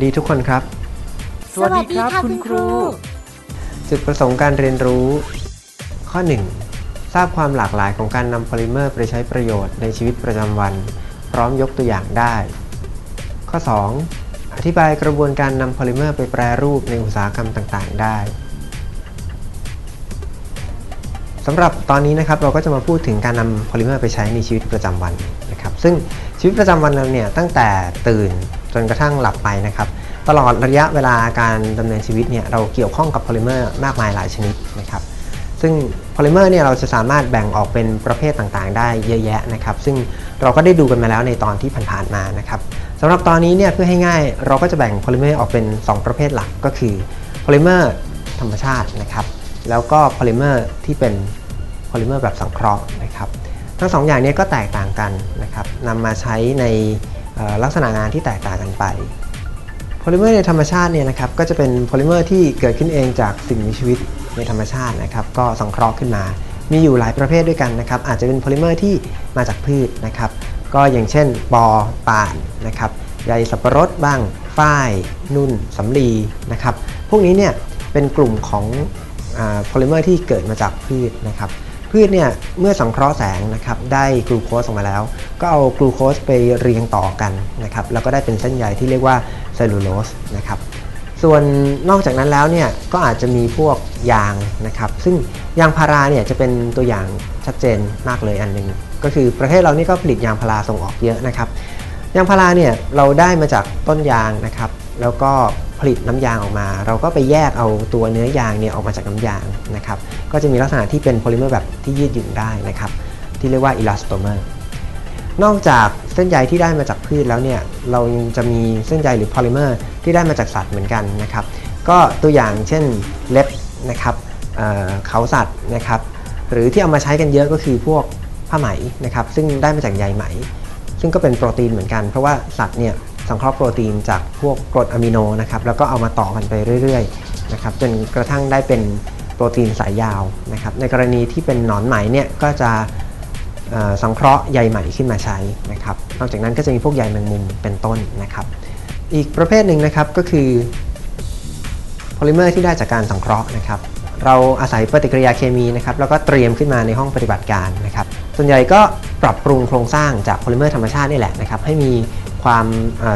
วัสดีทุกคนครับ สวัสดีครับคุณครู จุดประสงค์การเรียนรู้ ข้อ 1 ทราบความหลากหลายของการนำโพลิเมอร์ไปใช้ประโยชน์ในชีวิตประจำวัน พร้อมยกตัวอย่างได้ ข้อ 2 อธิบายกระบวนการนำโพลิเมอร์ไปแปรรูปในอุตสาหกรรมต่างๆ ได้สำหรับตอนนี้นะครับเราก็จะมาพูดถึงการนำโพลิเมอร์ไปใช้ในชีวิตประจำวันนะครับซึ่งชีวิตประจำวันเราเนี่ยตั้งแต่ตื่น จนกระทั่งหลับไปนะครับ ตลอดระยะเวลาการดำเนินชีวิตเนี่ยเราเกี่ยวข้องกับโพลิเมอร์มากมายหลายชนิดนะครับซึ่งโพลิเมอร์เนี่ยเราจะสามารถแบ่งออกเป็นประเภทต่างๆ ได้เยอะแยะนะครับ ซึ่งเราก็ได้ดูกันมาแล้วในตอนที่ผ่านๆมานะครับสำหรับตอนนี้เนี่ยเพื่อให้ง่ายเราก็จะแบ่งโพลิเมอร์ออกเป็น 2 ประเภทหลักก็คือโพลิเมอร์ธรรมชาตินะครับ แล้วก็โพลิเมอร์ที่เป็นโพลิเมอร์แบบสังเคราะห์นะครับ ทั้งสองอย่างนี้ก็แตกต่างกันนะครับนำมาใช้ใน ลักษณะงานที่แตกต่างกันไปโพลิเมอร์ในธรรมชาติเนี่ยนะครับก็จะเป็นโพลิเมอร์ที่เกิดขึ้นเองจากสิ่งมีชีวิตในธรรมชาตินะครับ ก็สังเคราะห์ขึ้นมา มีอยู่หลายประเภทด้วยกันนะครับ อาจจะเป็นโพลิเมอร์ที่มาจากพืชนะครับ ก็อย่างเช่นปอป่านนะครับใยสับปะรดบ้างฝ้าย นุ่นสำลีนะครับ พวกนี้เนี่ยเป็นกลุ่มของโพลิเมอร์ที่เกิดมาจากพืชนะครับ พืชเนี่ยเมื่อสังเคราะห์แสงนะครับได้กลูโคสออกมาแล้ว ก็เอากลูโคสไปเรียงต่อกันนะครับแล้วก็ได้เป็นเส้นใยที่เรียกว่าเซลลูโลสนะครับส่วนนอกจากนั้นแล้วเนี่ยก็อาจจะมีพวกยางนะครับซึ่งยางพาราเนี่ยจะเป็นตัวอย่างชัดเจนมากเลยอันหนึ่งก็คือประเทศเรานี่ก็ผลิตยางพาราส่งออกเยอะนะครับยางพาราเนี่ยเราได้มาจากต้นยางนะครับแล้วก็ ผลิตน้ำยางออกมา เราก็ไปแยกเอาตัวเนื้อยางเนี่ยออกมาจากน้ำยางนะครับก็จะมีลักษณะที่เป็นโพลิเมอร์แบบที่ยืดหยุ่นได้นะครับที่เรียกว่าอิลาสโตเมอร์นอกจากเส้นใยที่ได้มาจากพืชแล้วเนี่ยเรายังจะมีเส้นใยหรือโพลิเมอร์ที่ได้มาจากสัตว์เหมือนกันนะครับก็ตัวอย่างเช่นเล็บนะครับเเขาสัตว์นะครับหรือที่เอามาใช้กันเยอะก็คือพวกผ้าไหมนะครับซึ่งได้มาจากใยไหม ซึ่งก็เป็นโปรตีนเหมือนกัน เพราะว่าสัตว์เนี่ย สังเคราะห์โปรตีนจากพวกกรดอะมิโนนะครับแล้วก็เอามาต่อกันไปเรื่อยๆนะครับจนกระทั่งได้เป็นโปรตีนสายยาวนะครับในกรณีที่เป็นหนอนไหมเนี่ยก็จะสังเคราะห์ใยไหมขึ้นมาใช้นะครับนอกจากนั้นก็จะมีพวกใยแมงมุมเป็นต้นนะครับ อีกประเภทหนึ่งนะครับก็คือโพลิเมอร์ที่ได้จากการสังเคราะห์นะครับเราอาศัยปฏิกิริยาเคมีนะครับแล้วก็เตรียมขึ้นมาในห้องปฏิบัติการนะครับส่วนใหญ่ก็ปรับปรุงโครงสร้างจากโพลิเมอร์ธรรมชาตินี่แหละนะครับให้มี ความ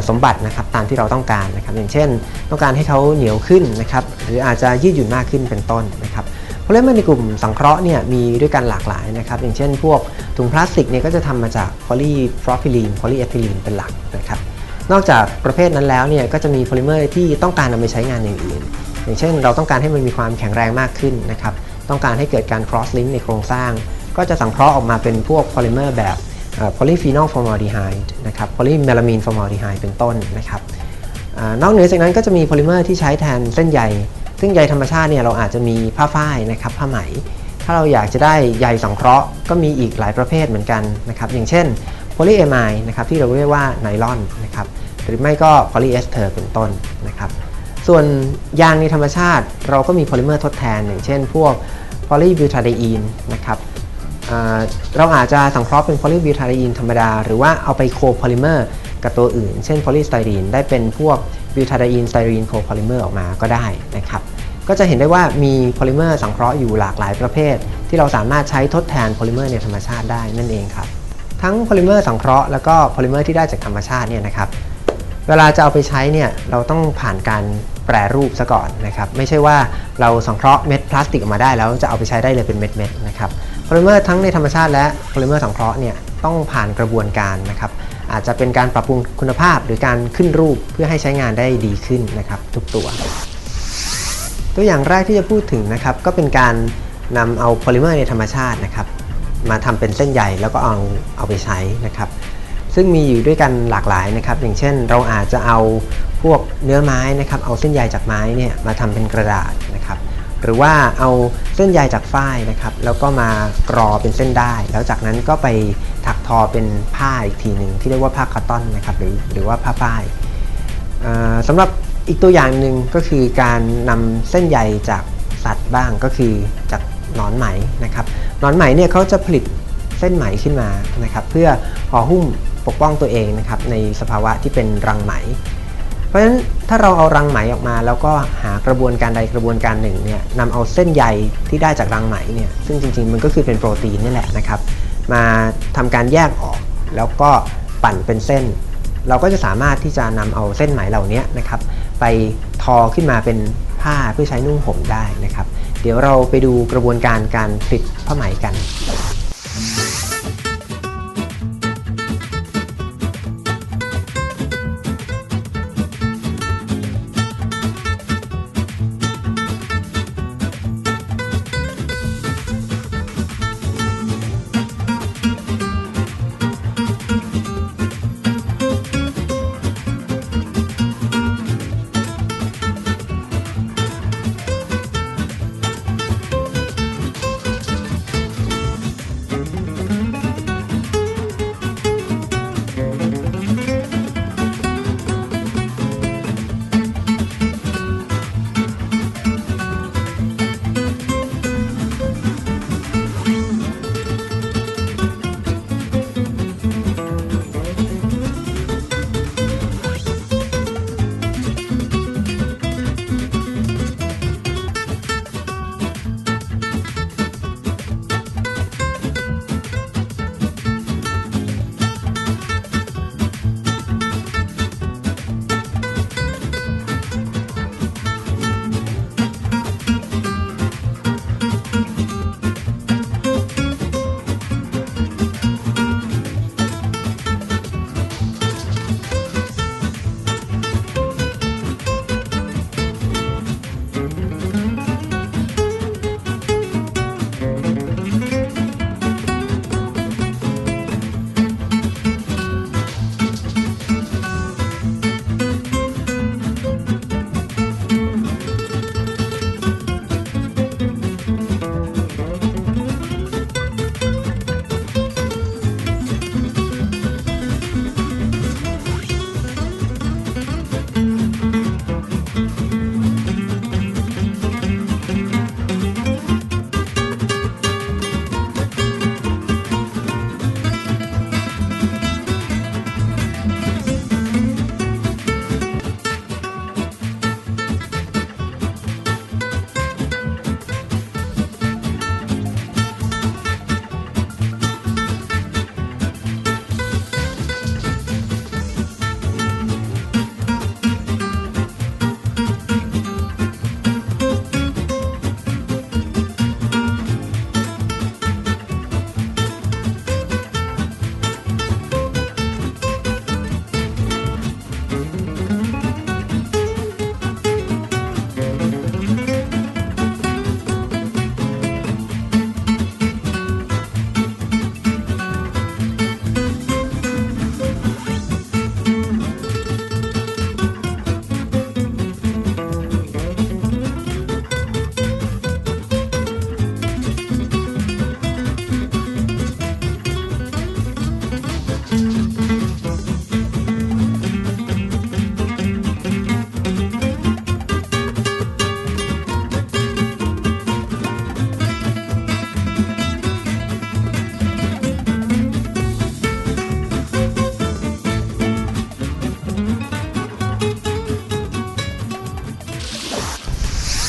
สมบัตินะครับตามที่เราต้องการนะครับ อย่างเช่น ต้องการให้เขาเหนียวขึ้นนะครับหรืออาจจะยืดหยุ่นมากขึ้นเป็นต้นนะครับโพลิเมอร์ในกลุ่มสังเคราะห์เนี่ยมีด้วยกันหลากหลายนะครับ อย่างเช่น พวกถุงพลาสติกเนี่ยก็จะทำมาจากโพลีโพรพิลีนโพลีเอทิลีนเป็นหลักนะครับนอกจากประเภทนั้นแล้วเนี่ยก็จะมีโพลิเมอร์ที่ต้องการนำไปใช้งานอย่างอื่น อย่างเช่น เราต้องการให้มันมีความแข็งแรงมากขึ้นนะครับต้องการให้เกิดการ cross link ในโครงสร้าง ก็จะสังเคราะห์ออกมาเป็นพวกโพลิเมอร์แบบ โพลีฟีนอลฟอร์ม l ลดีไฮด์นะครับโพลีเมลามีนฟอร์ม l ลดีไฮด์เป็นต้นนะครับอนอกเหนือจากนั้นก็จะมีโพลิเมอร์ที่ใช้แทนเส้นใย ซึ่งใยธรรมชาติเนี่ยเราอาจจะมีผ้าฝ้ายนะครับผ้าไหม ถ้าเราอยากจะได้ใยสังเคราะห์ก็มีอีกหลายประเภทเหมือนกันนะครับอย่างเช่นโพลีเอไมด์นะครับที่เราเรียกว่าไนลอนนะครับหรือไม่ก็โพลีเอสเตอร์เป็นต้นนะครับส่วนยางในธรรมชาติเราก็มีโพลิเมอร์ทดแทน อย่างเช่น พวกโพลีบิวทาไดอีนนะครับ เราอาจจะสังเคราะห์เป็นโพลีบิวทารีนธรรมดา หรือว่าเอาไปโคโพลิเมอร์กับตัวอื่น เช่นโพลีสไตรีนได้เป็นพวกบิวทารีนสไตรีนโคโพลิเมอร์ออกมาก็ได้นะครับก็จะเห็นได้ว่ามีโพลิเมอร์สังเคราะห์อยู่หลากหลายประเภท ที่เราสามารถใช้ทดแทนโพลิเมอร์ในธรรมชาติได้นั่นเองครับทั้งโพลิเมอร์สังเคราะห์แล้วก็โพลิเมอร์ที่ได้จากธรรมชาติเนี่ยนะครับเวลาจะเอาไปใช้เนี่ยเราต้องผ่านการแปรรูปซะก่อนนะครับไม่ใช่ว่าเราสังเคราะห์เม็ดพลาสติกออกมาได้แล้วจะเอาไปใช้ได้เลยเป็นเม็ดๆนะครับ โพลิเมอร์ทั้งในธรรมชาติและโพลิเมอร์สังเคราะห์เนี่ยต้องผ่านกระบวนการนะครับอาจจะเป็นการปรับปรุงคุณภาพหรือการขึ้นรูปเพื่อให้ใช้งานได้ดีขึ้นนะครับทุกตัว ตัวอย่างแรกที่จะพูดถึงนะครับก็เป็นการนำเอาโพลิเมอร์ในธรรมชาตินะครับมาทำเป็นเส้นใยแล้วก็เอาเอาไปใช้นะครับซึ่งมีอยู่ด้วยกันหลากหลายนะครับ อย่างเช่น เราอาจจะเอาพวกเนื้อไม้นะครับเอาเส้นใยจากไม้เนี่ยมาทำเป็นกระดาษ หรือว่าเอาเส้นใยจากฝ้ายนะครับ แล้วก็มากรอเป็นเส้นได้ แล้วจากนั้นก็ไปถักทอเป็นผ้าอีกทีหนึ่งที่เรียกว่าผ้าคอตตอนนะครับหรือหรือว่าผ้าฝ้ายอ่าสำหรับอีกตัวอย่างหนึ่งก็คือการนำเส้นใยจากสัตว์บ้างก็คือจากหนอนไหมนะครับหนอนไหมเนี่ยเขาจะผลิตเส้นไหมขึ้นมานะครับ เพื่อห่อหุ้มปกป้องตัวเองนะครับในสภาวะที่เป็นรังไหม ราะฉะนั้นถ้าเราเอารังไหมออกมา แล้วก็หากระบวนการใดกระบวนการหนึ่งเนี่ยนำเอาเส้นใยที่ได้จากรังไหมเนี่ยซึ่งจริงๆมันก็คือเป็นโปรตีนนี่แหละนะครับ มาทำการแยกออกแล้วก็ปั่นเป็นเส้น เราก็จะสามารถที่จะนำเอาเส้นไหมเหล่านี้นะครับ ไปทอขึ้นมาเป็นผ้าเพื่อใช้นุ่งห่มได้นะครับ เดี๋ยวเราไปดูกระบวนการการผลิตผ้าไหมกัน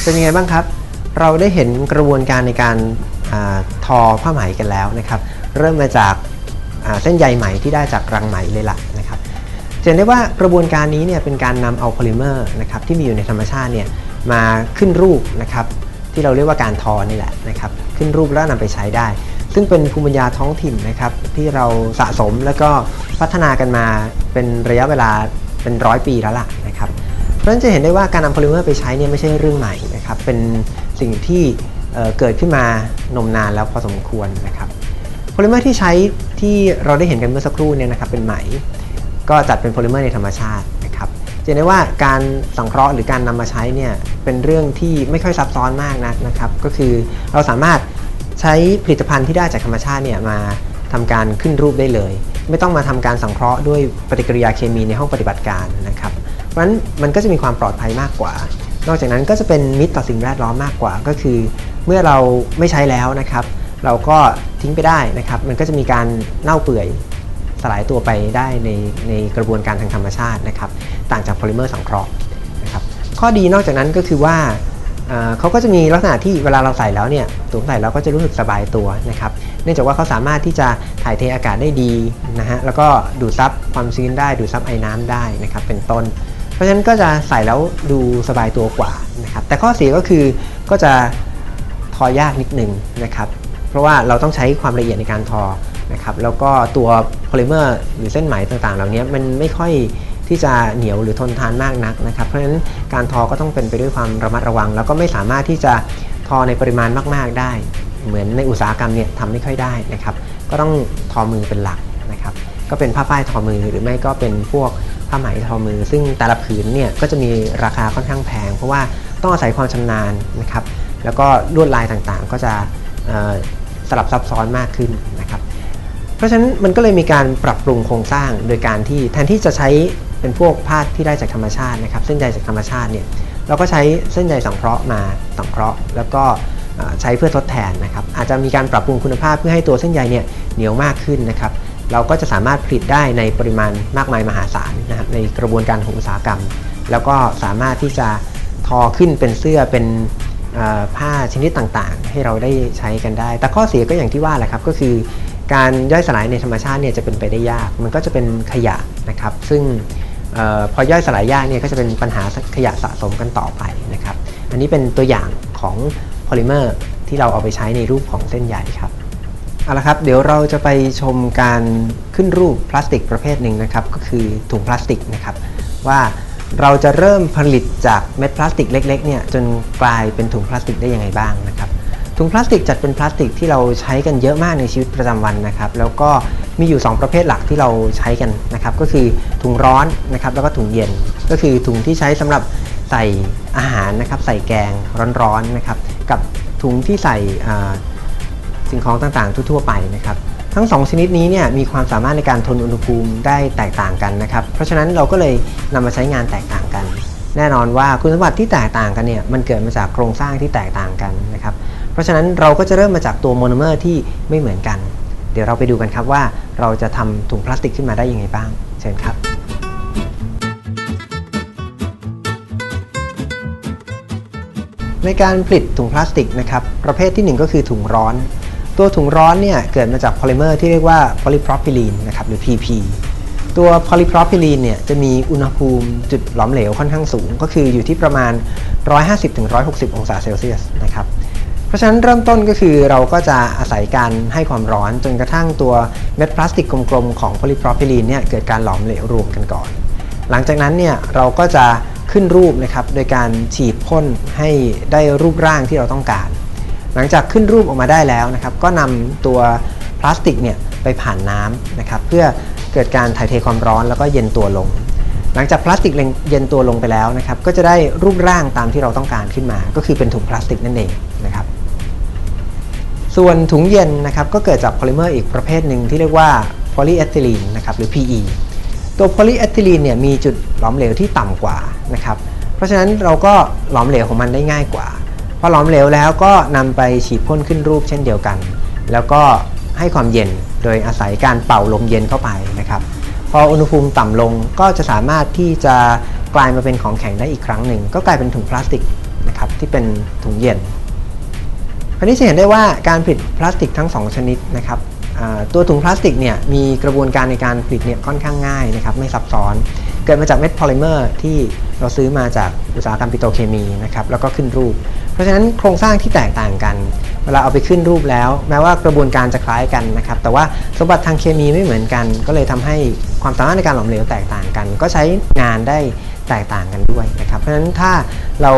เป็นยังไงบ้างครับ เราได้เห็นกระบวนการในการอาทอผ้าไหมกันแล้วนะครับ เริ่มมาจากอ่าเส้นใยไหมที่ได้จากรังไหมเลยล่ะนะครับจะเห็นได้ว่ากระบวนการนี้เนี่ยเป็นการนำเอาโพลิเมอร์นะครับที่มีอยู่ในธรรมชาติเนี่ยมาขึ้นรูปนะครับที่เราเรียกว่าการทอนี่แหละนะครับขึ้นรูปแล้วนำไปใช้ได้ ซึ่งเป็นภูมิปัญญาท้องถิ่นนะครับที่เราสะสมแล้วก็พัฒนากันมาเป็นระยะเวลาเป็นร้อยปีแล้วล่ะนะครับเพราะฉะนั้นจะเห็นได้ว่าการนำโพลิเมอร์ไปใช้เนี่ยไม่ใช่เรื่องใหม่ นะครับเป็นสิ่งที่เเกิดขึ้นมานมนานแล้วพอสมควรนะครับโพลิเมอร์ที่ใช้ที่เราได้เห็นกันเมื่อสักครู่เนี่ยนะครับเป็นไหมก็จัดเป็นโพลิเมอร์ในธรรมชาตินะครับจะเห็นได้ว่าการสังเคราะห์หรือการนำมาใช้เนี่ยเป็นเรื่องที่ไม่ค่อยซับซ้อนมากนักนะครับ ก็คือเราสามารถใช้ผลิตภัณฑ์ที่ได้จากธรรมชาติเนี่ยมาทำการขึ้นรูปได้เลย ไม่ต้องมาทำการสังเคราะห์ด้วยปฏิกิริยาเคมีในห้องปฏิบัติการนะครับเพราะฉะนั้นมันก็จะมีความปลอดภัยมากกว่า นอกจากนั้นก็จะเป็นมิตรต่อสิ่งแวดล้อมมากกว่า ก็คือ เมื่อเราไม่ใช้แล้วนะครับ เราก็ทิ้งไปได้นะครับ มันก็จะมีการเน่าเปื่อยสลายตัวไปได้ในในกระบวนการทางธรรมชาตินะครับ ต่างจากโพลิเมอร์สังเคราะห์นะครับ ข้อดีนอกจากนั้นก็คือว่าเขาก็จะมีลักษณะที่เวลาเราใส่แล้วเนี่ยสวมใส่แล้วก็จะรู้สึกสบายตัวนะครับ เนื่องจากว่าเขาสามารถที่จะถ่ายเทอากาศได้ดีนะฮะ แล้วก็ดูดซับความชื้นได้ ดูดซับไอ้น้ำได้นะครับ เป็นต้น เพราะฉะนั้นก็จะใส่แล้วดูสบายตัวกว่านะครับแต่ข้อเสียก็คือก็จะทอยากนิดนึงนะครับเพราะว่าเราต้องใช้ความละเอียดในการทอนะครับแล้วก็ตัวโพลิเมอร์หรือเส้นไหมต่างๆ เหล่านี้มันไม่ค่อยที่จะเหนียวหรือทนทานมากนักนะครับเพราะฉะนั้นการทอก็ต้องเป็นไปด้วยความระมัดระวัง แล้วก็ไม่สามารถที่จะทอในปริมาณมากๆได้ เหมือนในอุตสาหกรรมเนี่ยทำไม่ค่อยได้นะครับก็ต้องทอมือเป็นหลักนะครับก็เป็นผ้าป้ายทอมือหรือไม่ก็เป็นพวก ผ้าไหมทอมือ ซึ่งแต่ละผืนเนี่ยก็จะมีราคาค่อนข้างแพง เพราะว่าต้องอาศัยความชำนาญนะครับ แล้วก็ลวดลายต่างๆ ก็จะสลับซับซ้อนมากขึ้นนะครับ เพราะฉะนั้นมันก็เลยมีการปรับปรุงโครงสร้างโดยการที่แทนที่จะใช้เป็นพวกผ้าที่ได้จากธรรมชาตินะครับ เส้นใยจากธรรมชาติเนี่ยเราก็ใช้เส้นใยสังเคราะห์มาสังเคราะห์ แล้วก็ใช้เพื่อทดแทนนะครับ อาจจะมีการปรับปรุงคุณภาพเพื่อให้ตัวเส้นใยเนี่ยเหนียวมากขึ้นนะครับ เราก็จะสามารถผลิตได้ในปริมาณมากมายมหาศาลนะครับในกระบวนการของอุตสาหกรรม แล้วก็สามารถที่จะทอขึ้นเป็นเสื้อเป็นผ้าชนิดต่างๆ ให้เราได้ใช้กันได้ แต่ข้อเสียก็อย่างที่ว่าแหละครับก็คือ การย่อยสลายในธรรมชาติเนี่ยจะเป็นไปได้ยาก มันก็จะเป็นขยะนะครับ ซึ่งออพอย่อยสลายยากเนี่ยก็จะเป็นปัญหาขยะสะสมกันต่อไปนะครับ อันนี้เป็นตัวอย่างของโพลิเมอร์ที่เราเอาไปใช้ในรูปของเส้นใยครับ เอาละครับเดี๋ยวเราจะไปชมการขึ้นรูปพลาสติกประเภทหนึ่งนะครับ ก็คือถุงพลาสติกนะครับ ว่าเราจะเริ่มผลิตจากเม็ดพลาสติกเล็กๆเนี่ยจนกลายเป็นถุงพลาสติกได้ยังไงบ้างนะครับถุงพลาสติกจัดเป็นพลาสติกที่เราใช้กันเยอะมากในชีวิตประจำวันนะครับ แล้วก็มีอยู่ 2 ประเภทหลักที่เราใช้กันนะครับ ก็คือถุงร้อนนะครับแล้วก็ถุงเย็น ก็คือถุงที่ใช้สำหรับใส่อาหารนะครับ ใส่แกงร้อนๆนะครับ กับถุงที่ใส่อ่า สิ่งของต่างๆ ทั่วๆไปนะครับทั้ง 2 ชนิดนี้เนี่ยมีความสามารถในการทนอุณหภูมิได้แตกต่างกันนะครับ เพราะฉะนั้นเราก็เลยนำมาใช้งานแตกต่างกัน แน่นอนว่าคุณสมบัติที่แตกต่างกันเนี่ยมันเกิดมาจากโครงสร้างที่แตกต่างกันนะครับ เพราะฉะนั้นเราก็จะเริ่มมาจากตัวโมโนเมอร์ที่ไม่เหมือนกัน เดี๋ยวเราไปดูกันครับว่าเราจะทำถุงพลาสติกขึ้นมาได้ยังไงบ้าง เชิญครับในการผลิตถุงพลาสติกนะครับประเภทที่ 1 ก็คือถุงร้อน ตัวถุงร้อนเนี่ยเกิดมาจากโพลิเมอร์ที่เรียกว่าโพลีโพรอพิลีนนะครับหรือ PP ตัวโพลีโพรอพิลีนเนี่ยจะมีอุณหภูมิจุดหลอมเหลวค่อนข้างสูง ก็คืออยู่ที่ประมาณ 150-160 องศาเซลเซียสนะครับเพราะฉะนั้นเริ่มต้นก็คือเราก็จะอาศัยการให้ความร้อนจนกระทั่งตัวเม็ดพลาสติกกลมๆของโพลีโพรอพิลีนเนี่ยเกิดการหลอมเหลวรวมกันก่อน หลังจากนั้นเนี่ยเราก็จะขึ้นรูปนะครับโดยการฉีดพ่นให้ได้รูปร่างที่เราต้องการ หลังจากขึ้นรูปออกมาได้แล้วนะครับ ก็นำตัวพลาสติกเนี่ยไปผ่านน้ำนะครับ เพื่อเกิดการถ่ายเทความร้อนแล้วก็เย็นตัวลง หลังจากพลาสติกเย็นตัวลงไปแล้วนะครับ ก็จะได้รูปร่างตามที่เราต้องการขึ้นมา ก็คือเป็นถุงพลาสติกนั่นเองนะครับ ส่วนถุงเย็นนะครับก็เกิดจากโพลิเมอร์อีกประเภทหนึ่งที่เรียกว่าโพลีเอทิลีนนะครับหรือ PE ตัวโพลีเอทิลีนเนี่ยมีจุดหลอมเหลวที่ต่ำกว่านะครับ เพราะฉะนั้นเราก็หลอมเหลวของมันได้ง่ายกว่า พอหลอมเหลวแล้วก็นำไปฉีดพ่นขึ้นรูปเช่นเดียวกัน แล้วก็ให้ความเย็นโดยอาศัยการเป่าลมเย็นเข้าไปนะครับ พออุณหภูมิต่ำลงก็จะสามารถที่จะกลายมาเป็นของแข็งได้อีกครั้งหนึ่ง ก็กลายเป็นถุงพลาสติกนะครับที่เป็นถุงเย็นคราวนี้จะเห็นได้ว่าการผลิตพลาสติกทั้ง 2 ชนิดนะครับตัวถุงพลาสติกเนี่ยมีกระบวนการในการผลิตเนี่ยค่อนข้างง่ายนะครับไม่ซับซ้อน เกิดมาจากเม็ดโพลิเมอร์ที่ เราซื้อมาจากอุตสาหกรรมปิโตรเคมีนะครับแล้วก็ขึ้นรูป เพราะฉะนั้นโครงสร้างที่แตกต่างกัน เวลาเอาไปขึ้นรูปแล้ว แม้ว่ากระบวนการจะคล้ายกันนะครับแต่ว่าสมบัติทางเคมีไม่เหมือนกัน ก็เลยทำให้ความสามารถในการหลอมเหลวแตกต่างกัน ก็ใช้งานได้แตกต่างกันด้วยนะครับเพราะฉะนั้นถ้าเรา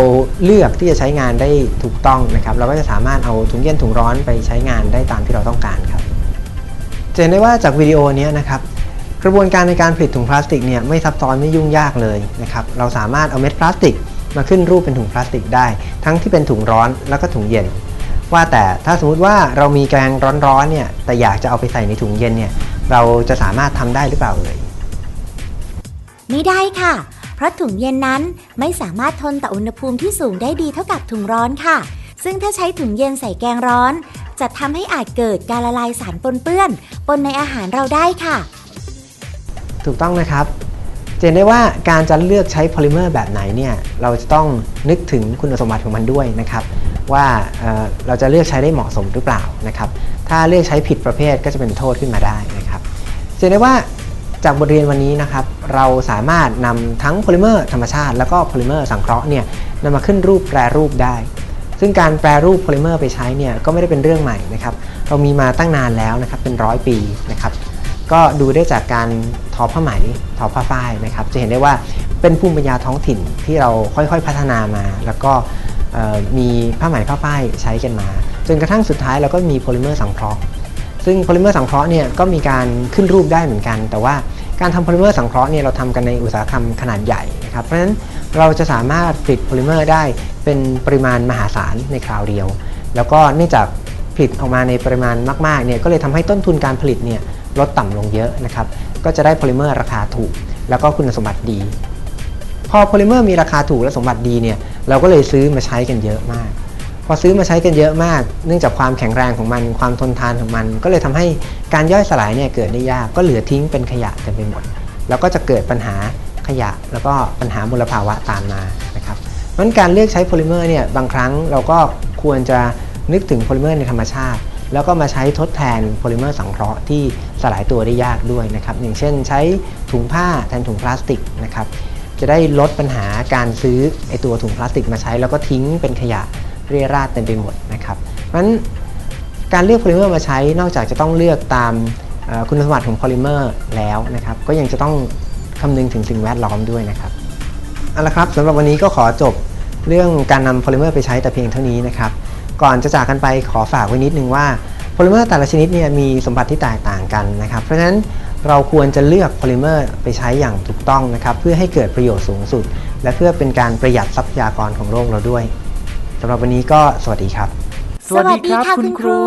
เลือกที่จะใช้งานได้ถูกต้องนะครับเราก็จะสามารถเอาถุงเย็นถุงร้อนไปใช้งานได้ตามที่เราต้องการครับจะเห็นได้ว่าจากวิดีโอนี้นะครับ กระบวนการในการผลิตถุงพลาสติกเนี่ยไม่ซับซ้อนไม่ยุ่งยากเลยนะครับเราสามารถเอาเม็ดพลาสติก มาขึ้นรูปเป็นถุงพลาสติกได้ ทั้งที่เป็นถุงร้อนแล้วก็ถุงเย็น ว่าแต่ถ้าสมมุติว่าเรามีแกงร้อนๆเนี่ยแต่อยากจะเอาไปใส่ในถุงเย็นเนี่ยเราจะสามารถทำได้หรือเปล่าเอ่ยไม่ได้ค่ะ เพราะถุงเย็นนั้นไม่สามารถทนต่ออุณหภูมิที่สูงได้ดีเท่ากับถุงร้อนค่ะ ซึ่งถ้าใช้ถุงเย็นใส่แกงร้อน จะทำให้อาจเกิดการละลายสารปนเปื้อน ปนในอาหารเราได้ค่ะ ถูกต้องนะครับจะเห็นได้ว่าการจะเลือกใช้โพลิเมอร์แบบไหนเนี่ยเราจะต้องนึกถึงคุณสมบัติของมันด้วยนะครับ ว่าเเราจะเลือกใช้ได้เหมาะสมหรือเปล่านะครับ ถ้าเลือกใช้ผิดประเภทก็จะเป็นโทษขึ้นมาได้นะครับจะเห็นได้ว่าจากบทเรียนวันนี้นะครับ เราสามารถนำทั้งโพลิเมอร์ธรรมชาติ แล้วก็โพลิเมอร์สังเคราะห์เนี่ยนำมาขึ้นรูปแปรรูปได้ ซึ่งการแปรรูปโพลิเมอร์ไปใช้เนี่ยก็ไม่ได้เป็นเรื่องใหม่นะครับ เรามีมาตั้งนานแล้วนะครับเป็นร้อยปีนะครับ ก็ดูได้จากการทอผ้าไหมทอผ้าฝ้ายนะครับ จะเห็นได้ว่าเป็นภูมิปัญญาท้องถิ่นที่เราค่อยๆพัฒนามา แล้วก็มีผ้าไหมผ้าฝ้ายใช้กันมา จนกระทั่งสุดท้ายเราก็มีโพลิเมอร์สังเคราะห์ซึ่งโพลิเมอร์สังเคราะห์เนี่ยก็มีการขึ้นรูปได้เหมือนกัน แต่ว่าการทำโพลิเมอร์สังเคราะห์เนี่ยเราทำกันในอุตสาหกรรมขนาดใหญ่นะครับ เพราะฉะนั้นเราจะสามารถผลิตโพลิเมอร์ได้เป็นปริมาณมหาศาลในคราวเดียว แล้วก็เนื่องจากผลิตออกมาในปริมาณมากๆเนี่ยก็เลยทำให้ต้นทุนการผลิตเนี่ย ลดต่ำลงเยอะนะครับ ก็จะได้โพลิเมอร์ราคาถูก แล้วก็คุณสมบัติดี พอโพลิเมอร์มีราคาถูกและสมบัติดีเนี่ย เราก็เลยซื้อมาใช้กันเยอะมาก พอซื้อมาใช้กันเยอะมาก เนื่องจากความแข็งแรงของมัน ความทนทานของมัน ก็เลยทำให้การย่อยสลายเนี่ยเกิดได้ยาก ก็เหลือทิ้งเป็นขยะกันไปหมด แล้วก็จะเกิดปัญหาขยะ แล้วก็ปัญหามลภาวะตามมานะครับนั้นการเลือกใช้โพลิเมอร์เนี่ย บางครั้งเราก็ควรจะนึกถึงโพลิเมอร์ในธรรมชาติ แล้วก็มาใช้ทดแทนโพลิเมอร์สังเคราะห์ที่สลายตัวได้ยากด้วยนะครับอย่างเช่นใช้ถุงผ้าแทนถุงพลาสติกนะครับจะได้ลดปัญหาการซื้อไอตัวถุงพลาสติกมาใช้ แล้วก็ทิ้งเป็นขยะเรียราดเต็มไปหมดนะครับเพราะฉะนั้นการเลือกโพลิเมอร์มาใช้นอกจากจะต้องเลือกตามคุณสมบัติของโพลิเมอร์แล้วนะครับก็ยังจะต้องคำนึงถึงสิ่งแวดล้อมด้วยนะครับเอาละครับสำหรับวันนี้ก็ขอจบเรื่องการนำโพลิเมอร์ไปใช้แต่เพียงเท่านี้นะครับ ก่อนจะจากกันไปขอฝากไว้นิดนึงว่าโพลิเมอร์แต่ละชนิดเนี่ยมีสมบัติที่แตกต่างกันนะครับ เพราะฉะนั้นเราควรจะเลือกโพลิเมอร์ไปใช้อย่างถูกต้องนะครับ เพื่อให้เกิดประโยชน์สูงสุด และเพื่อเป็นการประหยัดทรัพยากรของโลกเราด้วยสำหรับวันนี้ก็สวัสดีครับ สวัสดีครับคุณครู